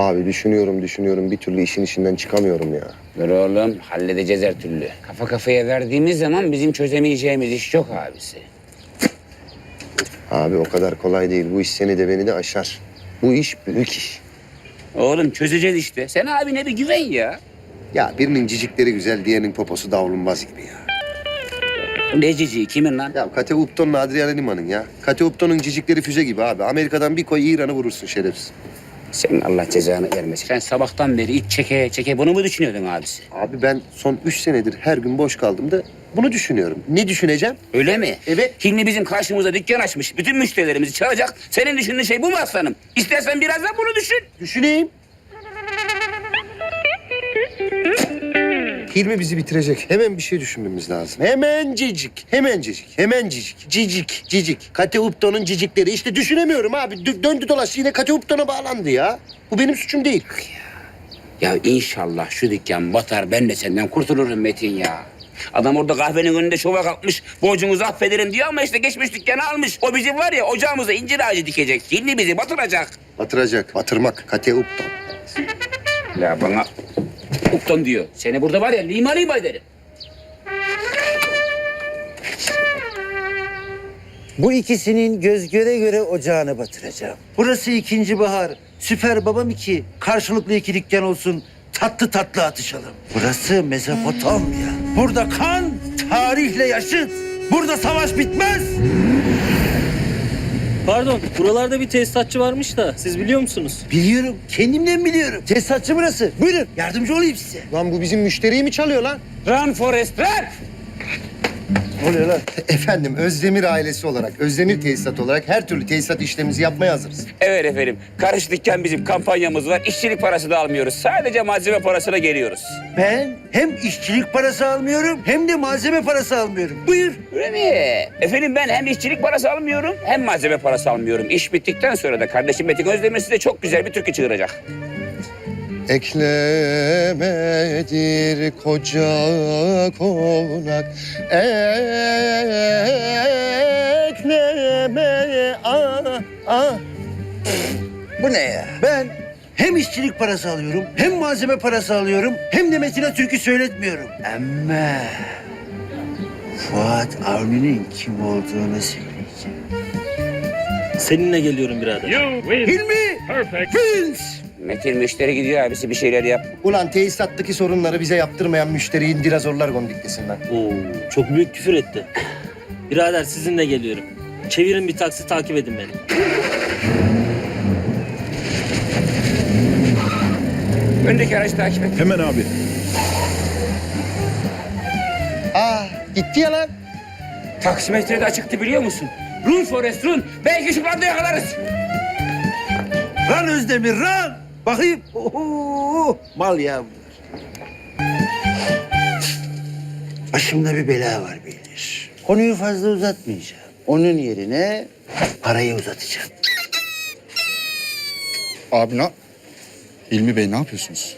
Abi düşünüyorum düşünüyorum bir türlü işin içinden çıkamıyorum ya. Dur oğlum halledeceğiz her türlü. Kafa kafaya verdiğimiz zaman bizim çözemeyeceğimiz iş yok abisi. Abi o kadar kolay değil. Bu iş seni de beni de aşar. Bu iş büyük iş. Oğlum çözeceğiz işte. Sen abine bir güven ya. Ya birinin cicikleri güzel, diğerinin poposu davulunmaz gibi ya. Ne cici kimin lan? Ya Kate Upton'la Adriana Lima'nın ya. Kate Upton'un cicikleri füze gibi abi. Amerika'dan bir koy İran'ı vurursun şerefsiz. Senin Allah cezanı vermesin. Sen sabahtan beri iç çeke çeke bunu mu düşünüyordun abisi? Abi ben son üç senedir her gün boş kaldım da bunu düşünüyorum. Ne düşüneceğim? Öyle mi? Evet. Hilmi bizim karşımıza dükkan açmış. Bütün müşterilerimizi çalacak. Senin düşündüğün şey bu mu aslanım? İstersen biraz da bunu düşün. Düşüneyim. Hilmi bizi bitirecek. Hemen bir şey düşünmemiz lazım. Hemen cicik. Hemen cicik. Cicik. Cicik. Cicik. Kate Upton'un cicikleri. İşte düşünemiyorum abi. Dö- döndü dolaştı yine Kate Upton'a bağlandı ya. Bu benim suçum değil. Ya inşallah şu dükkan batar. Ben de senden kurtulurum Metin ya. Adam orada kahvenin önünde şova kalkmış. Borcunuzu affederim diyor ama işte geçmiş dükkanı almış. O bizim var ya ocağımıza incir ağacı dikecek. Hilmi bizi batıracak. Batıracak. Batırmak. Kate Upton. Ya bana Upton diyor. Seni burada var ya lima lima ederim. Bu ikisinin göz göre göre ocağını batıracağım. Burası ikinci bahar. Süper babam iki. Karşılıklı iki dükkan olsun. Tatlı tatlı atışalım. Burası Mezopotamya. Burada kan tarihle yaşıt. Burada savaş bitmez. Pardon, buralarda bir tesisatçı varmış da siz biliyor musunuz? Biliyorum. Kendimden biliyorum. Tesisatçı burası. Buyurun. Yardımcı olayım size. Lan bu bizim müşteriyi mi çalıyor lan? Run Forest run! Ne oluyor lan? Efendim Özdemir ailesi olarak, Özdemir tesisat olarak her türlü tesisat işlemimizi yapmaya hazırız. Evet efendim. Karış dükkan bizim kampanyamız var. İşçilik parası da almıyoruz. Sadece malzeme parasına geliyoruz. Ben hem işçilik parası almıyorum hem de malzeme parası almıyorum. Buyur. Öyle mi? Efendim ben hem işçilik parası almıyorum hem malzeme parası almıyorum. İş bittikten sonra da kardeşim Metin Özdemir size çok güzel bir türkü çığıracak. Eklemedir koca konak Ekleme ah ah Bu ne ya? Ben hem işçilik parası alıyorum, hem malzeme parası alıyorum, hem de Metin'e türkü söyletmiyorum. Ama Fuat Avni'nin kim olduğunu söyleyeceğim. Seninle geliyorum birader. You win. Hilmi! Perfect. Vince! Metin müşteri gidiyor abisi bir şeyler yap. Ulan tesisattaki sorunları bize yaptırmayan müşteriyi dinozorlar gondiklesin lan. Oo, çok büyük küfür etti. Birader sizinle geliyorum. Çevirin bir taksi takip edin beni. Öndeki aracı takip et. Hemen abi. Aa gitti ya lan. Taksimetre de açıktı biliyor musun? Run Forest run. Belki şu anda yakalarız. Ran Özdemir, ran! Bakayım. Oho, mal ya bunlar. Başımda bir bela var beyler. Konuyu fazla uzatmayacağım. Onun yerine parayı uzatacağım. Abi ne? Hilmi Bey ne yapıyorsunuz?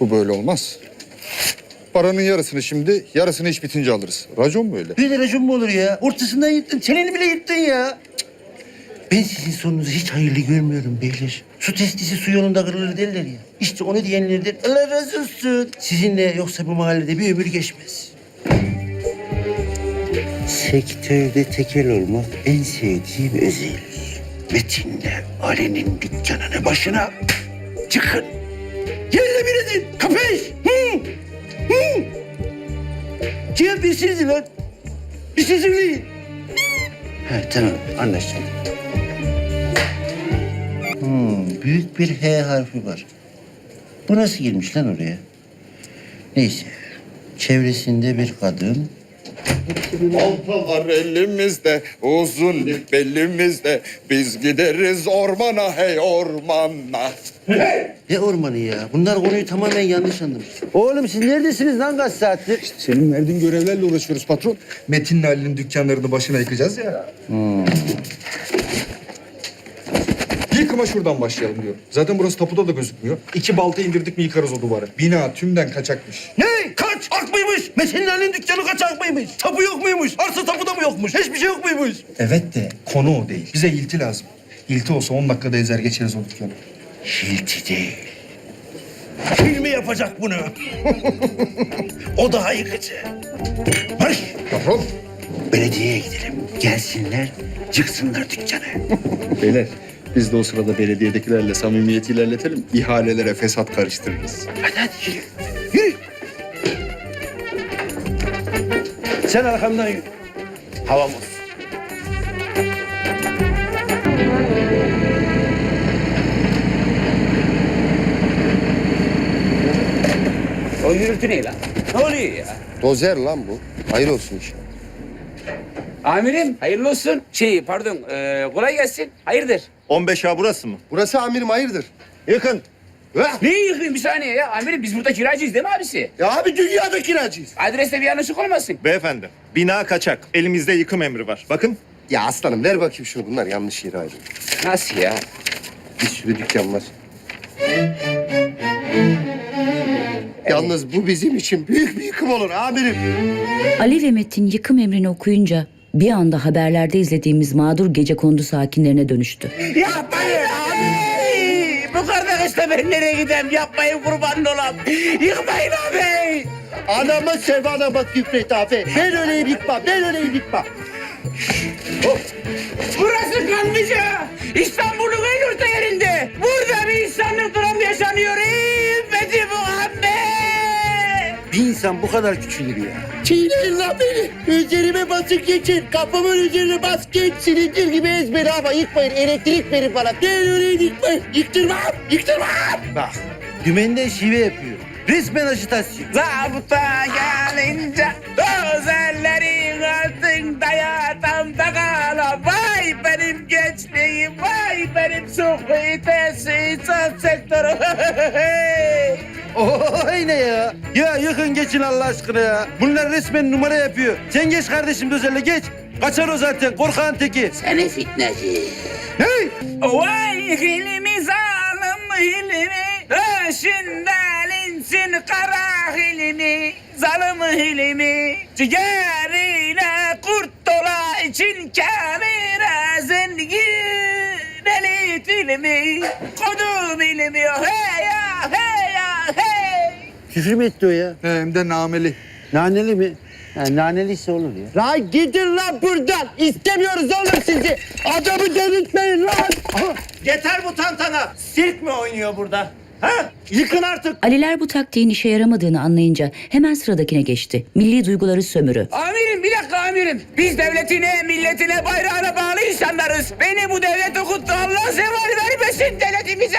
Bu böyle olmaz. Paranın yarısını şimdi, yarısını iş bitince alırız. Racon mu öyle? Bir racon mu olur ya? Ortasından yırttın, çeneni bile yırttın ya. Cık. Ben sizin sonunuzu hiç hayırlı görmüyorum beyler. Su testisi su yolunda kırılır derler ya. İşte onu diyenlerden Allah razı olsun. Sizinle yoksa bu mahallede bir ömür geçmez. Sektörde tekel olmak en sevdiğim özellik. Metin'le Ali'nin dükkanının başına çıkın. Yerle bir edin. Kapış. Hı. Hı. Cevap versenize lan. Bir şey söyleyin. Ha, tamam anlaşıldı. Büyük bir H harfi var. Bu nasıl girmiş lan oraya? Neyse. Çevresinde bir kadın. Oltalar elimizde, uzun ip belimizde. Biz gideriz ormana hey ormana. Ne ormanı ya? Bunlar konuyu tamamen yanlış anlamış. Oğlum siz neredesiniz lan kaç saattir? Senin verdiğin görevlerle uğraşıyoruz patron. Metin'le Ali'nin dükkanlarını başına yıkacağız ya. Yıkıma şuradan başlayalım diyor. Zaten burası tapuda da gözükmüyor. İki balta indirdik mi yıkarız o duvarı. Bina tümden kaçakmış. Ne? Kaç? Ak mıymış? Metin'in Ali'nin dükkanı kaçak mıymış? Tapu yok muymuş? Arsa tapuda mı yokmuş? Hiçbir şey yok muymuş? Evet de konu o değil. Bize ilti lazım. İlti olsa 10 dakikada ezer geçeriz o dükkanı. Hilti değil. Hilmi yapacak bunu. o daha yıkıcı. Hış. Belediyeye gidelim. Gelsinler, yıksınlar dükkanı. Beyler biz de o sırada belediyedekilerle samimiyeti ilerletelim. İhalelere fesat karıştırırız. Hadi hadi yürü. Yürü. Sen arkamdan yürü. Havam olsun. O gürültü ne lan? Ne oluyor ya? Dozer lan bu. Hayır olsun iş. Amirim hayırlı olsun. Şey pardon e, kolay gelsin. Hayırdır? 15A burası mı? Burası amirim hayırdır? Yakın. Hah! Ne yıkayım bir saniye ya? Amirim biz burada kiracıyız değil mi abisi? Ya abi dünyada kiracıyız. Adreste bir yanlışlık olmasın. Beyefendi, bina kaçak. Elimizde yıkım emri var. Bakın. Ya aslanım ver bakayım şunu. Bunlar yanlış yere ayrılıyor. Nasıl ya? Bir sürü dükkan var. Yalnız bu bizim için büyük bir yıkım olur amirim. Ali ve Metin yıkım emrini okuyunca bir anda haberlerde izlediğimiz mağdur gece kondu sakinlerine dönüştü. Yapmayın abi! Bu kardeşle ben nereye gideyim? Yapmayın kurban olam. Yıkmayın abi! Anama sevana bak Küfret abi. Ben öyleyim yıkma, ben öyleyim yıkma. Burası Kanlıca. İstanbul'un insan bu kadar küçülür ya. Çiğneyin lan beni. Üzerime basıp geçin. Kapımın üzerine bas geç. Silindir gibi ezberi ama yıkmayın. Elektrik verin bana. Ben öyleyim yıkmayın. Yıktırmam, yıktırmam. Bak, dümenden şive yapıyor. Resmen ajitasyon. Zabıta gelince özellerin altında yatağımda kalan Vay benim gençliğim, vay benim suhbetesi, son sektörü. Oy ne ya? Ya yıkın geçin Allah aşkına ya. Bunlar resmen numara yapıyor. Sen geç kardeşim Dözel'le geç. Kaçar o zaten korkağın teki. Seni fitneci. Ne? Vay hilmi zalim hilmi Başından insin kara hilmi Zalim hilmi Ciğerine kurt dola için kamera Zengin elit ilmi Kodum ilmi hey ya hey ya hey Küfür mü etti o ya? Hem de nameli. Naneli mi? Ha, naneliyse olur ya. Lan gidin lan buradan. İstemiyoruz oğlum sizi. Adamı delirtmeyin lan. Yeter bu tantana. Sirk mi oynuyor burada? Ha? Yıkın artık. Aliler bu taktiğin işe yaramadığını anlayınca hemen sıradakine geçti. Milli duyguları sömürü. Amirim bir dakika amirim. Biz devletine, milletine, bayrağına bağlı insanlarız. Beni bu devlet okuttu. Allah zeval vermesin devletimize.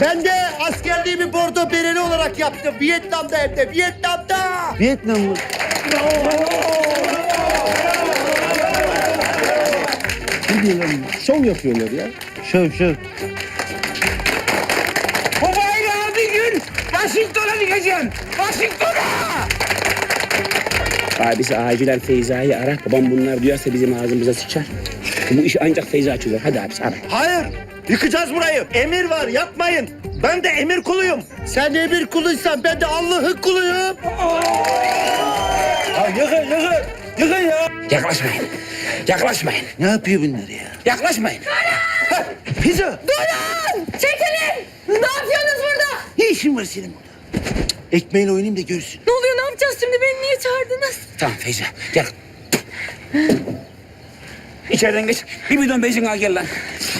Ben de askerliğimi bordo bereli olarak yaptım. Vietnam'da hem de Vietnam'da. Vietnam mı? Şov yapıyorlar ya. Şöv şöv. Bu bayrağı bir gün Washington'a dikeceğim. Washington'a! Abisi acilen Feyza'yı ara. Babam bunlar duyarsa bizim ağzımıza sıçar. Bu işi ancak Feyza çözer. Hadi abisi ara. Hayır. Yıkacağız burayı. Emir var yapmayın. Ben de emir kuluyum. Sen emir kuluysan ben de Allah'ın kuluyum. Ha yıkın yıkın. Yıkın ya. Yaklaşmayın. Yaklaşmayın. Ne yapıyor bunlar ya? Yaklaşmayın. Pizza. Çekilin! Ne yapıyorsunuz burada? Ne işin var senin burada? Ekmeğiyle oynayayım da görsün. Ne oluyor? Ne yapacağız şimdi? Beni niye çağırdınız? Tamam Feyza gel. İçeriden geç. Bir bidon benzin al gel lan.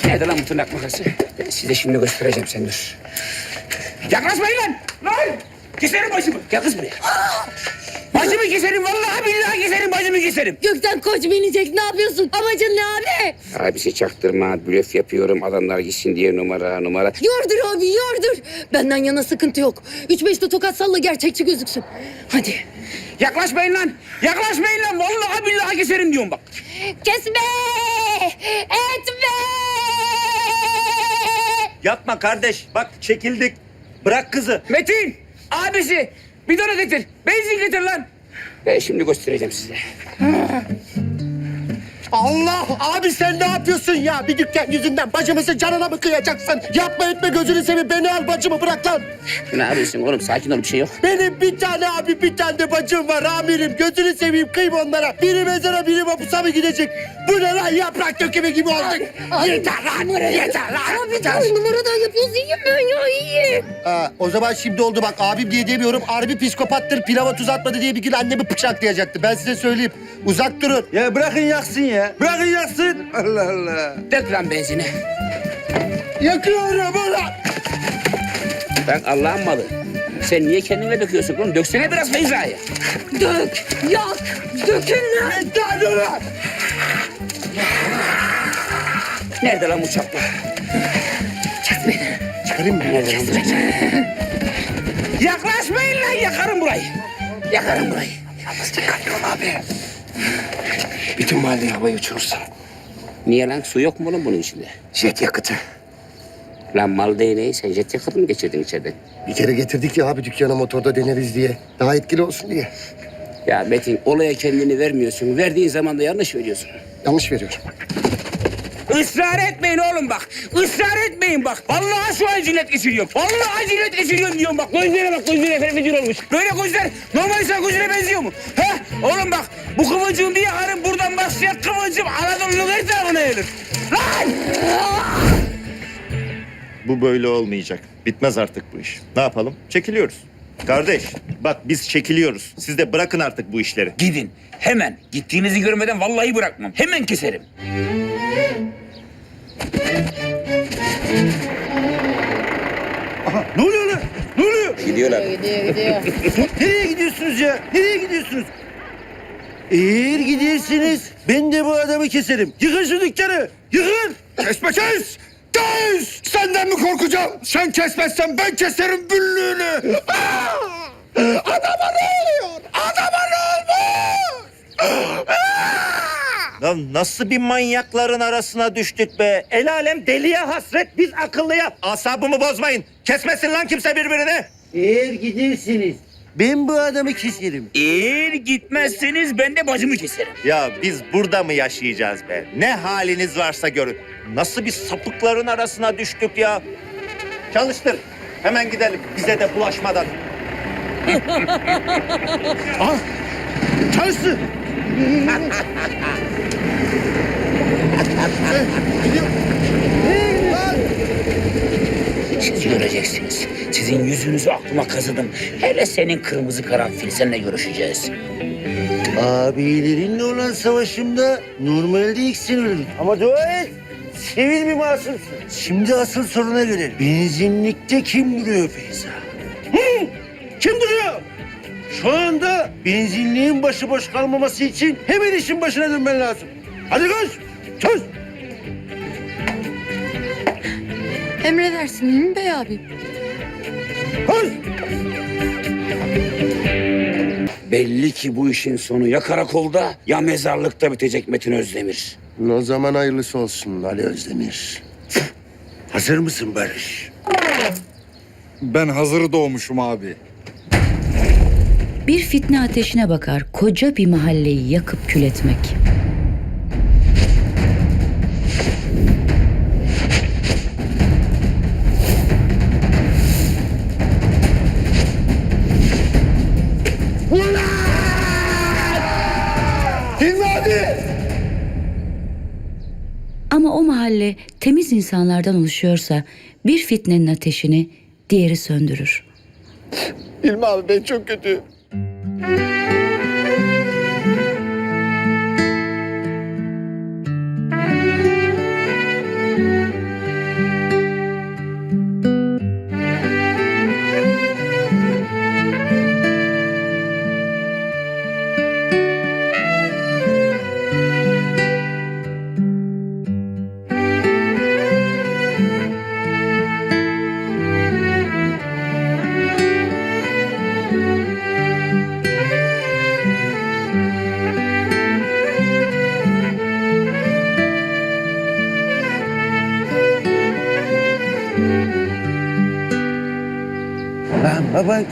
Nerede lan bu tırnak makası? Ben size şimdi göstereceğim sen dur. Yaklaşmayın lan! Lan! Keserim başımı. Gel kız buraya. Başımı keserim vallahi billahi keserim başımı keserim. Gökten koç binecek. Ne yapıyorsun? Amacın ne abi? Abisi çaktırma, blöf yapıyorum. Adamlar gitsin diye numara numara. Yordur abi yordur. Benden yana sıkıntı yok. Üç beşte tokat salla gerçekçi gözüksün. Hadi. Yaklaşmayın lan! Yaklaşmayın lan! Vallahi billahi keserim diyorum bak. Kesme! Etme! Yapma kardeş. Bak çekildik. Bırak kızı. Metin! Abisi! Bidonu getir. Benzin getir lan. Ben şimdi göstereceğim size. Allah abi sen ne yapıyorsun ya? Bir dükkan yüzünden bacımızın canına mı kıyacaksın? Yapma etme gözünü seveyim beni al bacımı bırak lan. Ne yapıyorsun oğlum? Sakin ol bir şey yok. Benim bir tane abi bir tane de bacım var amirim. Gözünü seveyim kıyma onlara. Biri mezara biri mapusa mı gidecek? Bu ne lan yaprak dökümü gibi olduk. yeter lan yeter lan. Abi dur numaradan yapıyoruz iyiyim ben ya iyiyim. Ha, o zaman şimdi oldu bak abim diye demiyorum. Harbi psikopattır pilava tuz atmadı diye bir gün annemi bıçaklayacaktı. Ben size söyleyeyim. Uzak durun. Ya bırakın yaksın ya. Bırakın yaksın. Allah Allah. Dök lan benzini. Yakıyorum ulan. Ben Allah'ın malı. Sen niye kendine döküyorsun oğlum? Döksene biraz Feyza'ya. Dök, yak, dökün lan. Yeter ulan. Nerede lan bu çapla? Çıkarayım mı? Nerede bu çapla? Yaklaşmayın lan yakarım burayı. Yakarım burayı. Yalnız dikkatli ol abi. Bütün mahalleyi havaya uçurursun. Niye lan? Su yok mu oğlum bunun içinde? Jet yakıtı. Lan mal değneği sen jet yakıtı mı geçirdin içeriden? Bir kere getirdik ya abi dükkana motorda deneriz diye. Daha etkili olsun diye. Ya Metin olaya kendini vermiyorsun. Verdiğin zaman da yanlış veriyorsun. Yanlış veriyorum. Israr etmeyin oğlum bak. Israr etmeyin bak. Vallahi şu an cinnet geçiriyorum. Vallahi cinnet geçiriyorum diyorum bak. Gözlere bak gözlere ferfecir olmuş. Böyle gözler normal insan gözüne benziyor mu? He? Oğlum bak bu kıvılcım bir yakarım buradan başlayan kıvılcım Anadolu'nun her tarafına yayılır. Lan! Bu böyle olmayacak. Bitmez artık bu iş. Ne yapalım? Çekiliyoruz. Kardeş bak biz çekiliyoruz. Siz de bırakın artık bu işleri. Gidin hemen. Gittiğinizi görmeden vallahi bırakmam. Hemen keserim. Aha, ne oluyor lan? Ne oluyor? Gidiyorlar. Gidiyor gidiyor. Nereye gidiyorsunuz ya? Nereye gidiyorsunuz? Eğer gidersiniz ben de bu adamı keserim. Yıkın şu dükkanı. Yıkın. Kesme kes! Kes! Senden mi korkacağım? Sen kesmezsen ben keserim büllüğünü. Adama ne oluyor? Adama ne olmuş? Lan nasıl bir manyakların arasına düştük be? El alem deliye hasret biz akıllıya. Asabımı bozmayın. Kesmesin lan kimse birbirini. Eğer gidersiniz ben bu adamı keserim. Eğer gitmezseniz ben de bacımı keserim. Ya biz burada mı yaşayacağız be? Ne haliniz varsa görün. Nasıl bir sapıkların arasına düştük ya? Çalıştır. Hemen gidelim. Bize de bulaşmadan. Çalışsın. Siz göreceksiniz. Sizin yüzünüzü aklıma kazıdım. Hele senin kırmızı karanfil seninle görüşeceğiz. Abilerinle olan savaşımda normalde ikisini öldürdüm. Ama dua et. Sivil bir masumsun. Şimdi asıl soruna gelelim. Benzinlikte kim duruyor Feyza? Hı? Kim duruyor? Şu anda benzinliğin başıboş kalmaması için hemen işin başına dönmen lazım. Hadi koş. Çöz. Emredersin Hilmi Bey abi. Koş. Belli ki bu işin sonu ya karakolda ya mezarlıkta bitecek Metin Özdemir. O zaman hayırlısı olsun Ali Özdemir. Hazır mısın Barış? Ben hazır doğmuşum abi. Bir fitne ateşine bakar koca bir mahalleyi yakıp kül etmek. Ama o mahalle temiz insanlardan oluşuyorsa bir fitnenin ateşini diğeri söndürür. Hilmi abi ben çok kötü. Lan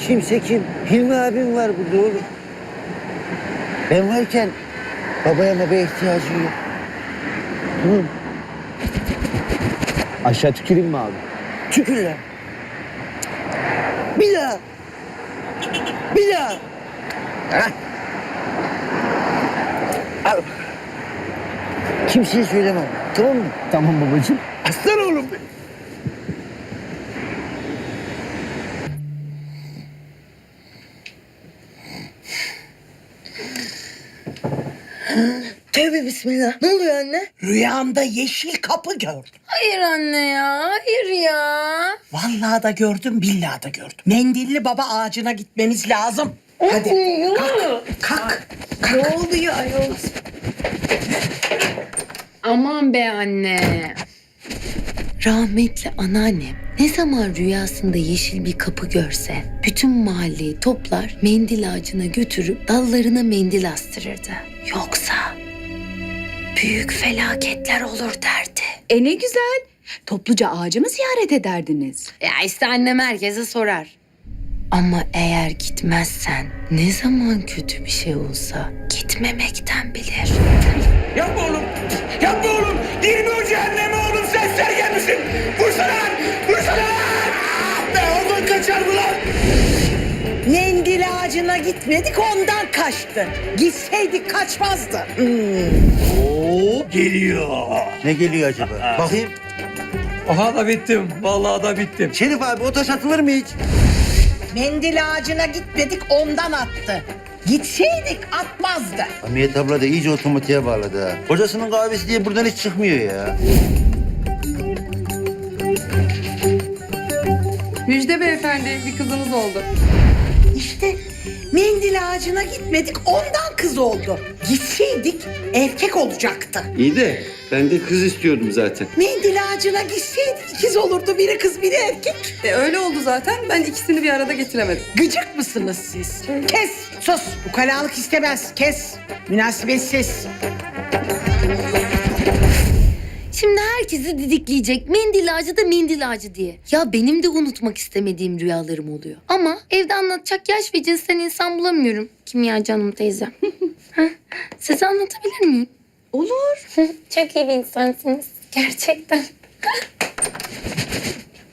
kimse kim? Hilmi abim var burada oğlum. Ben varken babaya babaya ihtiyacı yok. Aşağı tüküreyim mi abi? Tükür lan. Bir daha. Bir daha. Hah. Al. Kimseye söylemem. Tamam mı? Tamam babacığım. Aslan oğlum benim. Tövbe bismillah. Ne oluyor anne? Rüyamda yeşil kapı gördüm. Hayır anne ya. Hayır ya. Vallahi da gördüm, billahi da gördüm. Mendilli baba ağacına gitmemiz lazım. Hadi kalk, kalk. Ne oluyor ayol? Aman be anne. Rahmetli anneannem ne zaman rüyasında yeşil bir kapı görse bütün mahalleyi toplar mendil ağacına götürüp dallarına mendil astırırdı. Yoksa büyük felaketler olur derdi. E ne güzel. Topluca ağacı mı ziyaret ederdiniz? Ya işte annem herkese sorar. Ama eğer gitmezsen ne zaman kötü bir şey olsa gitmemekten bilir. Yapma oğlum. Yapma oğlum. Girme o cehenneme oğlum. Sen sergen misin? Vursana lan. Vursana lan. Ah oradan kaçar mı lan? Mendil ağacına gitmedik ondan kaçtı. Gitseydik kaçmazdı. Oo geliyor. Ne geliyor acaba? Bakayım. Aha da bittim. Vallahi da bittim. Şerif abi o taş atılır mı hiç? Mendil ağacına gitmedik ondan attı. Gitseydik atmazdı. Hamiyet abla da iyice otomatiğe bağladı ha. Kocasının kahvesi diye buradan hiç çıkmıyor ya. Müjde beyefendi bir kızınız oldu. İşte mendil ağacına gitmedik ondan kız oldu. Gitseydik erkek olacaktı. İyi de ben de kız istiyordum zaten. Mendil ağacına gitseydik ikiz olurdu. Biri kız biri erkek. E, öyle oldu zaten. Ben ikisini bir arada getiremedim. Gıcık mısınız siz? Kes, sus. Ukalalık istemez. Kes. Münasebetsiz. Şimdi herkesi didikleyecek. Mendil ağacı da mendil ağacı diye. Ya benim de unutmak istemediğim rüyalarım oluyor. Ama evde anlatacak yaş ve cinsten insan bulamıyorum. Kimya canım teyzem. Size anlatabilir miyim? Olur. Çok iyi bir insansınız. Gerçekten.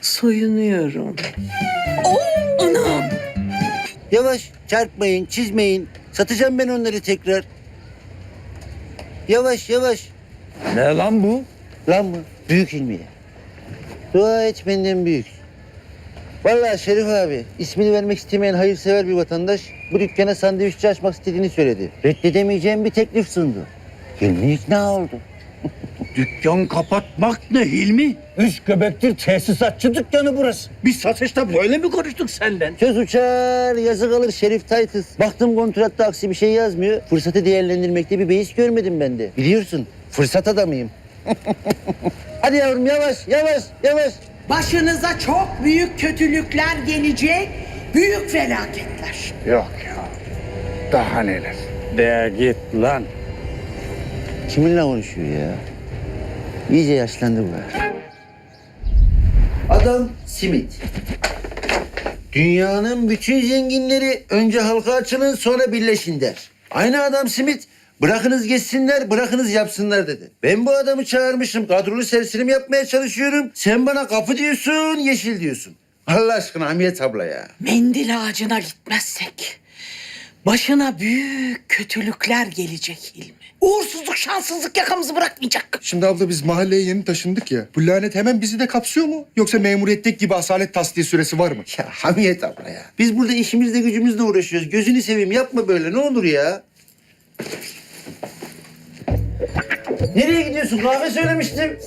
Soyunuyorum. Yavaş çarpmayın, çizmeyin. Satacağım ben onları tekrar. Yavaş yavaş. Ne lan bu? Lan mı? Büyük ilmiye. Dua et benden büyük. Vallahi Şerif abi ismini vermek istemeyen hayırsever bir vatandaş bu dükkana sandviççi açmak istediğini söyledi. Reddedemeyeceğim bir teklif sundu. Hilmi ikna oldu. Dükkan kapatmak ne Hilmi? Üç göbektir tesisatçı dükkanı burası. Biz satışta böyle mi konuştuk senden? Söz uçar, yazı kalır Şerif Taytız. Baktım kontratta aksi bir şey yazmıyor. Fırsatı değerlendirmekte bir beis görmedim ben de. Biliyorsun, fırsat adamıyım. Hadi yavrum yavaş, yavaş, yavaş. Başınıza çok büyük kötülükler gelecek. Büyük felaketler. Yok ya. Daha neler? De git lan. Kiminle konuşuyor ya? İyice yaşlandı bu. Adam simit. Dünyanın bütün zenginleri önce halka açılın sonra birleşin der. Aynı adam simit. Bırakınız geçsinler, bırakınız yapsınlar dedi. Ben bu adamı çağırmışım, kadrolu serserim yapmaya çalışıyorum. Sen bana kapı diyorsun, yeşil diyorsun. Allah aşkına Hamiyet abla ya. Mendil ağacına gitmezsek başına büyük kötülükler gelecek Hilmi. Uğursuzluk, şanssızlık yakamızı bırakmayacak. Şimdi abla biz mahalleye yeni taşındık ya. Bu lanet hemen bizi de kapsıyor mu? Yoksa memuriyetteki gibi asalet tasdiye süresi var mı? Ya Hamiyet abla ya. Biz burada işimizle gücümüzle uğraşıyoruz. Gözünü seveyim yapma böyle ne olur ya. Nereye gidiyorsun? Kahve söylemiştim.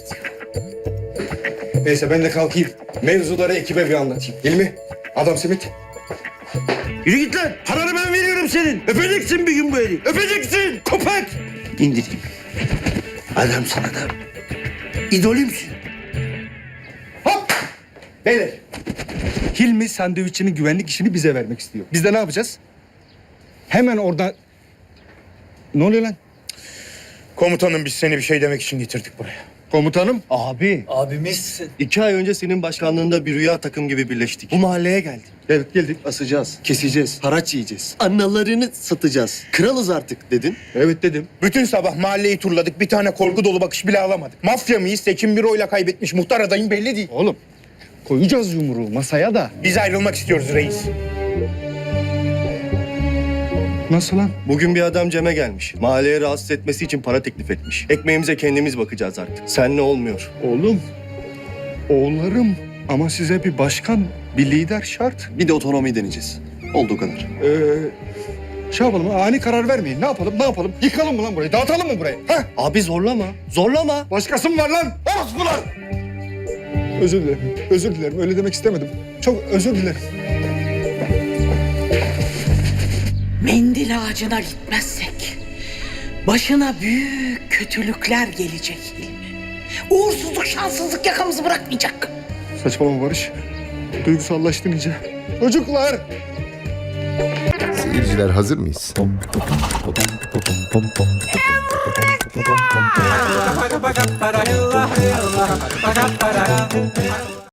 Neyse ben de kalkayım. Mevzuları ekibe bir anlatayım. Hilmi, adam simit. Yürü git lan. Paranı ben veriyorum senin. Öpeceksin bir gün bu eli. Öpeceksin. Köpek. İndireyim. Adam. İdolümsün. Hop! Beyler. Hilmi sandviçinin güvenlik işini bize vermek istiyor. Biz de ne yapacağız? Hemen oradan... Ne oluyor lan? Komutanım biz seni bir şey demek için getirdik buraya. Komutanım. Abi. Abimizsin. iki ay önce senin başkanlığında bir rüya takım gibi birleştik. Bu mahalleye geldik. Geldik geldik asacağız, keseceğiz, haraç yiyeceğiz. Analarını satacağız. Kralız artık dedin. Evet dedim. Bütün sabah mahalleyi turladık. Bir tane korku dolu bakış bile alamadık. Mafya mıyız? Seçim bir oyla kaybetmiş. Muhtar adayım belli değil. Oğlum koyacağız yumruğu masaya da. Biz ayrılmak istiyoruz reis. Nasıl lan? Bugün bir adam Cem'e gelmiş. Mahalleye rahatsız etmesi için para teklif etmiş. Ekmeğimize kendimiz bakacağız artık. Senle olmuyor. Oğlum, oğullarım ama size bir başkan, bir lider şart. Bir de otonomi deneyeceğiz. Olduğu kadar. Ee, şey yapalım, ani karar vermeyin. Ne yapalım, ne yapalım? Yıkalım mı lan burayı, dağıtalım mı burayı? Ha? Abi zorlama. Zorlama. Başkası mı var lan? Orospular! Özür dilerim, özür dilerim. Öyle demek istemedim. Çok özür dilerim. Mendil ağacına gitmezsek başına büyük kötülükler gelecek Hilmi. Uğursuzluk, şanssızlık yakamızı bırakmayacak. Saçmalama Barış. Duygusallaştın iyice. Çocuklar! Seyirciler hazır mıyız?